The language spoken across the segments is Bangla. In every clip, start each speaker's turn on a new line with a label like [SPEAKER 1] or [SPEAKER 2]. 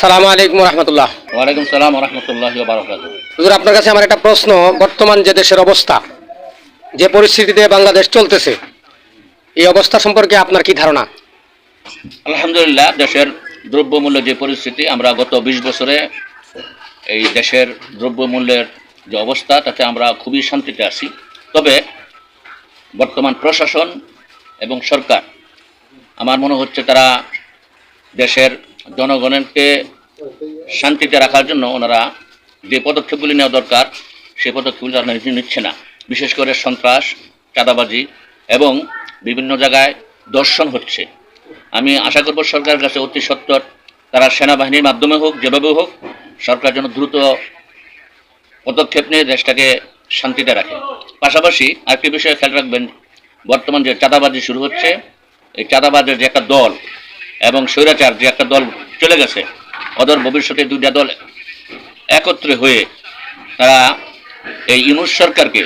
[SPEAKER 1] আসসালামু আলাইকুম রহমতুল্লাহ
[SPEAKER 2] ওয়ালাইকুম সালাম রহমতুল্লাহ
[SPEAKER 1] হুজুর আপনার কাছে আমার একটা প্রশ্ন বর্তমান যে দেশের অবস্থা যে পরিস্থিতিতে বাংলাদেশ চলতেছে এই অবস্থা সম্পর্কে আপনার কি ধারণা?
[SPEAKER 2] আলহামদুলিল্লাহ দেশের দ্রব্যমূল্য যে পরিস্থিতি আমরা গত বিশ বছরে এই দেশের দ্রব্যমূল্যের যে অবস্থা তাতে আমরা খুবই শান্তিতে আছি। তবে বর্তমান প্রশাসন এবং সরকার আমার মনে হচ্ছে তারা দেশের জনগণকে শান্তিতে রাখার জন্য ওনারা যে পদক্ষেপগুলি নেওয়া দরকার সেই পদক্ষেপগুলি তারা নিচ্ছে না। বিশেষ করে সন্ত্রাস, চাঁদাবাজি এবং বিভিন্ন জায়গায় দর্শন হচ্ছে। আমি আশা করব সরকারের কাছে অতি সত্তর তারা সেনাবাহিনীর মাধ্যমে হোক, যেভাবে হোক, সরকার যেন দ্রুত পদক্ষেপ নিয়ে দেশটাকে শান্তিতে রাখে। পাশাপাশি আরেকটি বিষয়ে খেয়াল রাখবেন, বর্তমান যে চাঁদাবাজি শুরু হচ্ছে, এই চাঁদাবাজের যে একটা দল এবং স্বৈরাচার যে একটা দল চলে গেছে অদর ভবিষ্যতে দুইটা দল একত্রে হয়ে তারা এই ইউনুস সরকারকে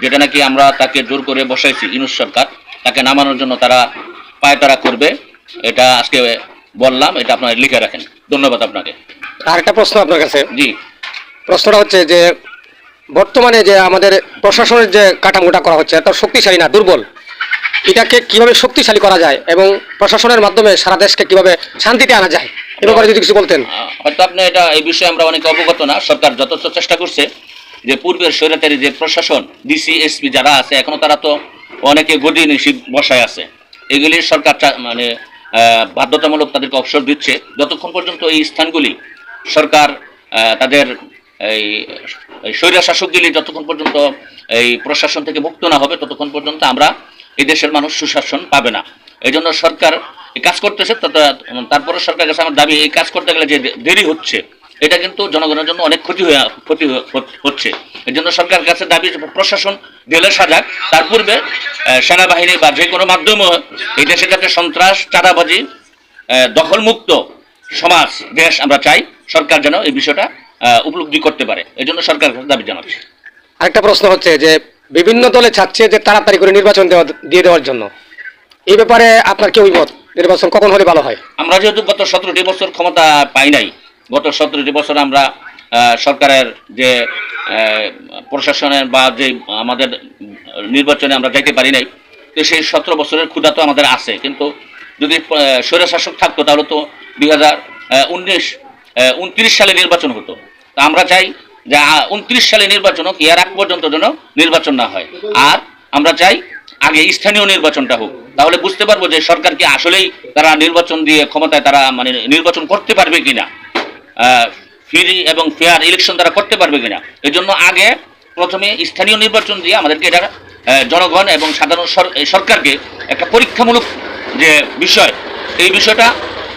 [SPEAKER 2] যেটা নাকি আমরা তাকে জোর করে বসাইছি ইউনুস সরকার তাকে নামানোর জন্য তারা পায়তারা করবে এটা আজকে বললাম এটা আপনারা লিখে রাখেন। ধন্যবাদ আপনাকে।
[SPEAKER 1] আর একটা প্রশ্ন আপনার কাছে।
[SPEAKER 2] জি।
[SPEAKER 1] প্রশ্নটা হচ্ছে যে বর্তমানে যে আমাদের প্রশাসনের যে কাঠামোটা করা হচ্ছে এত শক্তিশালী না দুর্বল? এটাকে কীভাবে শক্তিশালী করা যায় এবং প্রশাসনের মাধ্যমে সারা দেশকে কীভাবে শান্তিতে আনা যায়, এ ব্যাপারে যদি কিছু বলতেন।
[SPEAKER 2] হয়তো আপনি এটা, এই বিষয়ে আমরা অনেক অবগত না, সরকার যথেষ্ট চেষ্টা করছে যে পূর্বের স্বৈরাচারী যে প্রশাসন, ডিসি, এসপি যারা আছে, এখনও তারা তো অনেকে গদি নিষিদ্ধ বসায় আছে। এগুলি সরকার মানে বাধ্যতামূলক তাদেরকে অবসর দিচ্ছে। যতক্ষণ পর্যন্ত এই স্থানগুলি সরকার তাদের এই স্বৈরা শাসকগুলি যতক্ষণ পর্যন্ত এই প্রশাসন থেকে মুক্ত না হবে, ততক্ষণ পর্যন্ত আমরা এই দেশের মানুষ সুশাসন পাবে না। এই জন্য সরকার কাজ করতেছে তারপরে সরকারের কাছে আমার দাবি, এই কাজ করতে গেলে যে দেরি হচ্ছে, এটা কিন্তু জনগণের জন্য অনেক ক্ষতি হয়ে ক্ষতি হচ্ছে। এই জন্য সরকারের কাছে দাবি, প্রশাসন ঢেলে সাজাক। তার পূর্বে সেনাবাহিনী বা যে কোনো মাধ্যমে এই দেশে যাতে সন্ত্রাস, চাঁদাবাজি দখলমুক্ত সমাজ, দেশ আমরা চাই, সরকার যেন এই বিষয়টা উপলব্ধি করতে পারে। এই জন্য সরকারের কাছে দাবি জানাচ্ছি।
[SPEAKER 1] আরেকটা প্রশ্ন হচ্ছে যে বিভিন্ন দলে চাচ্ছে যে তাড়াতাড়ি করে নির্বাচন দেওয়া, দিয়ে দেওয়ার জন্য। এই ব্যাপারে আপনার কি অভিমত? নির্বাচন কখন হলে ভালো হয়?
[SPEAKER 2] আমরা যেহেতু গত সতেরোটি বছর ক্ষমতা পাই নাই, গত সতেরোটি বছর আমরা সরকারের যে প্রশাসনের বা যে আমাদের নির্বাচনে আমরা যাইতে পারি নাই, তো সেই সতেরো বছরের ক্ষুধা তো আমাদের আছে। কিন্তু যদি স্বৈরশাসক থাকতো, তাহলে তো দুই হাজার উনিশ উনত্রিশ সালে নির্বাচন হতো। তা আমরা চাই যে উনত্রিশ সালে নির্বাচন হোক এর আগ পর্যন্ত যেন নির্বাচন না হয়। আর আমরা চাই আগে স্থানীয় নির্বাচনটা হোক। তাহলে বুঝতে পারব যে সরকার কি আসলেই তারা নির্বাচন দিয়ে ক্ষমতায় তারা মানে নির্বাচন করতে পারবে কিনা। ফ্রি এবং ফেয়ার ইলেকশন তারা করতে পারবে কিনা। এই জন্য আগে প্রথমে স্থানীয় নির্বাচন দিয়ে আমাদেরকে এটা জনগণ এবং সাধারণ সরকারকে একটা পরীক্ষামূলক যে বিষয় এই বিষয়টা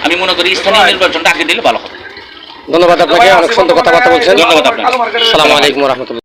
[SPEAKER 2] আমি মনে করি স্থানীয় নির্বাচনটা আগে দিলে ভালো হবে।
[SPEAKER 1] ধন্যবাদ আপনাকে অনেক সুন্দর কথাবার্তা বলছেন।
[SPEAKER 2] ধন্যবাদ আপনাকে।
[SPEAKER 1] সালামু আলাইকুম রহমতুল্লাহ।